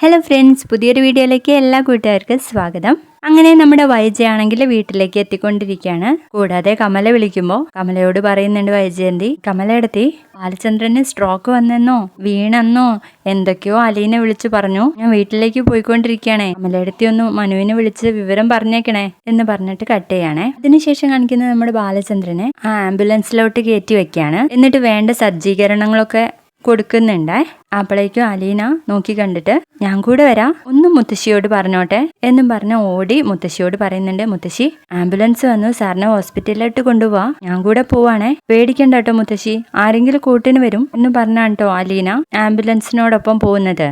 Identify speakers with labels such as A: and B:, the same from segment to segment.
A: Hello friends പുതിയൊരു വീഡിയോയിലേക്ക് എല്ലാ കൂട്ടുകാർക്കും സ്വാഗതം. അങ്ങനെ നമ്മുടെ വൈജയാണെങ്കിൽ വീട്ടിലേക്ക് എത്തിക്കൊണ്ടിരിക്കുകയാണ്. കൂടാതെ കമല വിളിക്കുമ്പോൾ കമലയോട് പറയുന്നുണ്ട് വൈജയന്തി കമലയെടുത്തി ബാലചന്ദ്രന് സ്ട്രോക്ക് വന്നെന്നോ വീണെന്നോ എന്തൊക്കെയോ അലീനെ വിളിച്ചു പറഞ്ഞു. ഞാൻ വീട്ടിലേക്ക് പോയിക്കൊണ്ടിരിക്കുകയാണേ. കമലയെടുത്തി ഒന്ന് മനുവിനെ വിളിച്ച് വിവരം പറഞ്ഞേക്കണേ എന്ന് പറഞ്ഞിട്ട് കട്ട് ചെയ്യണേ. അതിനുശേഷം കാണിക്കുന്നത് നമ്മുടെ ബാലചന്ദ്രനെ ആ ആംബുലൻസിലോട്ട് കയറ്റി വെക്കുകയാണ്. എന്നിട്ട് വേണ്ട സജ്ജീകരണങ്ങളൊക്കെ കൊടുക്കുന്നുണ്ടേ. അപ്പോഴേക്കും അലീന നോക്കി കണ്ടിട്ട് ഞാൻ കൂടെ വരാം. ഒന്നും മുത്തശ്ശിയോട് പറഞ്ഞോട്ടെ. എന്നും പറഞ്ഞ ഓടി മുത്തശ്ശിയോട് പറയുന്നുണ്ട് മുത്തശ്ശി ആംബുലൻസ് വന്നു. സാറിനെ ഹോസ്പിറ്റലിലോട്ട് കൊണ്ടുപോവാ. ഞാൻ കൂടെ പോവാണേ. പേടിക്കണ്ട കേട്ടോ മുത്തശ്ശി. ആരെങ്കിലും കൂട്ടിന് വരും എന്ന് പറഞ്ഞാണ് കേട്ടോ അലീന ആംബുലൻസിനോടൊപ്പം പോകുന്നത്.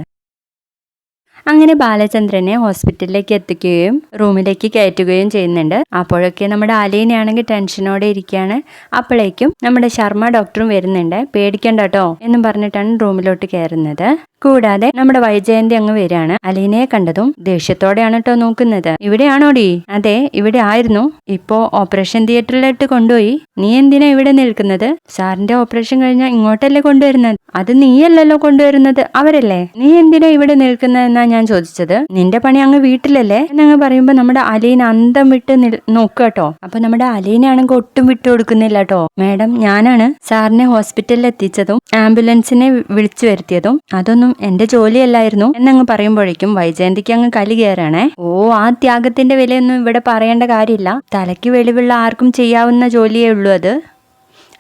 A: അങ്ങനെ ബാലചന്ദ്രനെ ഹോസ്പിറ്റലിലേക്ക് എത്തിക്കുകയും റൂമിലേക്ക് കയറ്റുകയും ചെയ്യുന്നുണ്ട്. അപ്പോഴൊക്കെ നമ്മുടെ അലീനയാണെങ്കിൽ ടെൻഷനോടെ ഇരിക്കുകയാണ്. അപ്പോഴേക്കും നമ്മുടെ ശർമ്മ ഡോക്ടറും വരുന്നുണ്ട്. പേടിക്കണ്ട കേട്ടോ എന്നും പറഞ്ഞിട്ടാണ് റൂമിലോട്ട് കയറുന്നത്. കൂടാതെ നമ്മുടെ വൈജയന്തി അങ്ങ് വരികയാണ്. അലീനയെ കണ്ടതും ദേഷ്യത്തോടെയാണ് കേട്ടോ നോക്കുന്നത്. ഇവിടെയാണോടി? അതെ ഇവിടെ ആയിരുന്നു. ഇപ്പോ ഓപ്പറേഷൻ തിയേറ്ററിലോട്ട് കൊണ്ടുപോയി. നീ എന്തിനാ ഇവിടെ നിൽക്കുന്നത്? സാറിന്റെ ഓപ്പറേഷൻ കഴിഞ്ഞാൽ ഇങ്ങോട്ടല്ലേ കൊണ്ടുവരുന്നത്? അത് നീയല്ലല്ലോ കൊണ്ടുവരുന്നത്? അവരല്ലേ? നീ എന്തിനാ ഇവിടെ നിൽക്കുന്നതെന്നാ ഞാൻ ചോദിച്ചത്. നിന്റെ പണി അങ്ങ് വീട്ടിലല്ലേ? എന്നങ്ങ് പറയുമ്പോ നമ്മുടെ അലീന അന്തം വിട്ട് നോക്കട്ടോ അപ്പൊ നമ്മുടെ അലീനാണെങ്കിൽ ഒട്ടും വിട്ടു കൊടുക്കുന്നില്ല കേട്ടോ. മാഡം ഞാനാണ് സാറിനെ ഹോസ്പിറ്റലിൽ എത്തിച്ചതും ആംബുലൻസിനെ വിളിച്ചു വരുത്തിയതും. അതൊന്നും എന്റെ ജോലിയല്ലായിരുന്നു. എന്നങ്ങ് പറയുമ്പോഴേക്കും വൈജയന്തിക്ക് അങ്ങ് കലി കയറാണേ ഓ ആ ത്യാഗത്തിന്റെ വിലയൊന്നും ഇവിടെ പറയേണ്ട കാര്യമില്ല. തലയ്ക്ക് വെളിവുള്ള ആർക്കും ചെയ്യാവുന്ന ജോലിയേ ഉള്ളൂ അത്.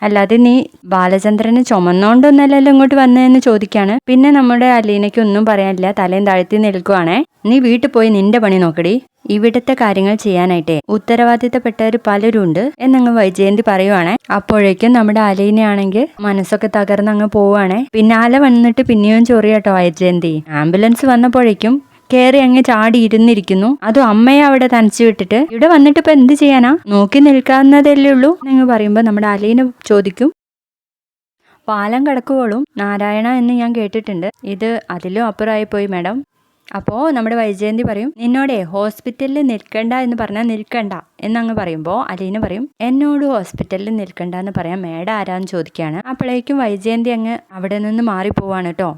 A: അല്ലാതെ നീ ബാലചന്ദ്രനെ ചുമന്നോണ്ടൊന്നല്ലല്ലോ ഇങ്ങോട്ട് വന്നതെന്ന് ചോദിക്കാണ്. പിന്നെ നമ്മുടെ അലീനയ്ക്ക് ഒന്നും പറയാനില്ല. തലയും താഴ്ത്തി നിൽക്കുവാണേ. നീ വീട്ടിൽ പോയി നിന്റെ പണി നോക്കടി. ഇവിടുത്തെ കാര്യങ്ങൾ ചെയ്യാനായിട്ടേ. ഉത്തരവാദിത്തപ്പെട്ടവർ പലരും ഉണ്ട് എന്നങ്ങ് വൈജയന്തി പറയുവാണേ. അപ്പോഴേക്കും നമ്മുടെ അലീനയാണെങ്കിൽ മനസ്സൊക്കെ തകർന്നങ്ങ് പോവാണേ പിന്നാലെ വന്നിട്ട് പിന്നെയും ചൊറിയാട്ടോ വൈജയന്തി. ആംബുലൻസ് വന്നപ്പോഴേക്കും കയറി അങ്ങ് ചാടി ഇരുന്നിരിക്കുന്നു. അതും അമ്മയെ അവിടെ തനിച്ചു വിട്ടിട്ട്? ഇവിടെ വന്നിട്ട് ഇപ്പൊ എന്ത് ചെയ്യാനാ? നോക്കി നിൽക്കാവുന്നതല്ലേ ഉള്ളൂ എന്ന് പറയുമ്പോ നമ്മുടെ അലീന ചോദിക്കും. പാലം കടക്കുവോളും? നാരായണ എന്ന് ഞാൻ കേട്ടിട്ടുണ്ട്. ഇത് അതിലും അപ്പുറമായി പോയി മാഡം. അപ്പോൾ നമ്മുടെ വൈജയന്തി പറയും നിന്നോടെ ഹോസ്പിറ്റലിൽ നിൽക്കണ്ട എന്ന് പറഞ്ഞാൽ നിൽക്കണ്ട. എന്നങ്ങ് പറയുമ്പോൾ അലീന പറയും എന്നോട് ഹോസ്പിറ്റലിൽ നിൽക്കണ്ട എന്ന് പറയാൻ മേഡം ആരാന്ന് ചോദിക്കുകയാണ് അപ്പോഴേക്കും വൈജയന്തി അങ്ങ് അവിടെ നിന്ന് മാറിപ്പോവാണ് കേട്ടോ